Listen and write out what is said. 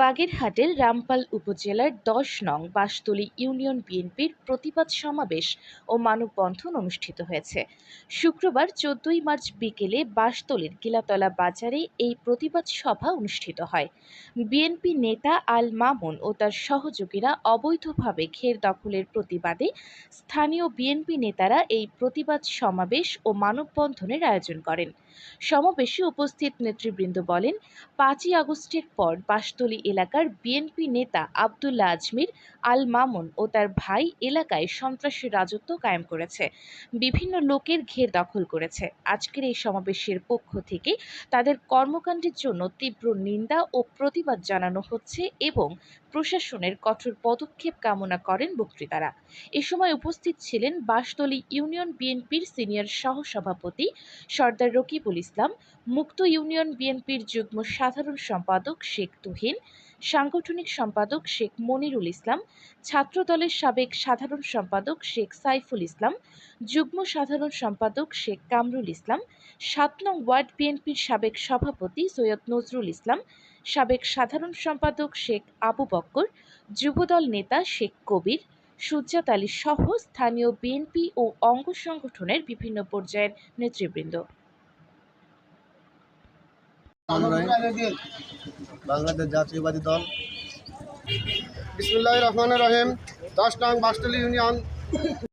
বাগেরহাটের রামপাল উপজেলার দশ নং বাঁশতলী ইউনিয়ন বিএনপির প্রতিবাদ সমাবেশ ও মানববন্ধন অনুষ্ঠিত হয়েছে। শুক্রবার চোদ্দই মার্চ বিকেলে বাঁশতলীর কিলাতলা বাজারে এই প্রতিবাদ সভা অনুষ্ঠিত হয়। বিএনপি নেতা আল মামুন ও তার সহযোগীরা অবৈধভাবে ঘের দখলের প্রতিবাদে স্থানীয় বিএনপি নেতারা এই প্রতিবাদ সমাবেশ ও মানববন্ধনের আয়োজন করেন। সমাবেশে উপস্থিত নেতৃবৃন্দ বলেন, পাঁচই আগস্টের পর বাঁশতলী এলাকার বিএনপি নেতা আবদুল্লা আজমির আল মামুন ও তার ভাই এলাকায় সন্ত্রাসী রাজত্ব কায়েম করেছে। বিভিন্ন লোকের ঘের দখল করেছে। আজকের এই সমাবেশের পক্ষ থেকে তাদের কর্মকাণ্ডের জন্য তীব্র নিন্দা ও প্রতিবাদ জানানো হচ্ছে এবং প্রশাসনের কঠোর পদক্ষেপ কামনা করেন বক্তৃতারা। এ সময় উপস্থিত ছিলেন বাঁশতলী ইউনিয়ন বিএনপির সিনিয়র সহসভাপতি সর্দার রকিবুল ইসলাম, মুক্ত ইউনিয়ন বিএনপির যুগ্ম সাধারণ সম্পাদক শেখ তুহিন, সাংগঠনিক সম্পাদক শেখ মনিরুল ইসলাম, ছাত্রদলের সাবেক সাধারণ সম্পাদক শেখ সাইফুল ইসলাম, যুগ্ম সাধারণ সম্পাদক শেখ কামরুল ইসলাম, সাত নং ওয়ার্ড বিএনপির সাবেক সভাপতি সৈয়দ নজরুল ইসলাম, সাবেক সাধারণ সম্পাদক শেখ আবু বক্কর, যুবদল নেতা শেখ কবির সুজ্জাত আলী সহ স্থানীয় বিএনপি ও অঙ্গ সংগঠনের বিভিন্ন পর্যায়ের নেতৃবৃন্দ। বাংলাদেশ জাতীয়বাদী দল। বিসমুল্লাহ রহমান রহিম। দশ নং বাস্টলি ইউনিয়ন।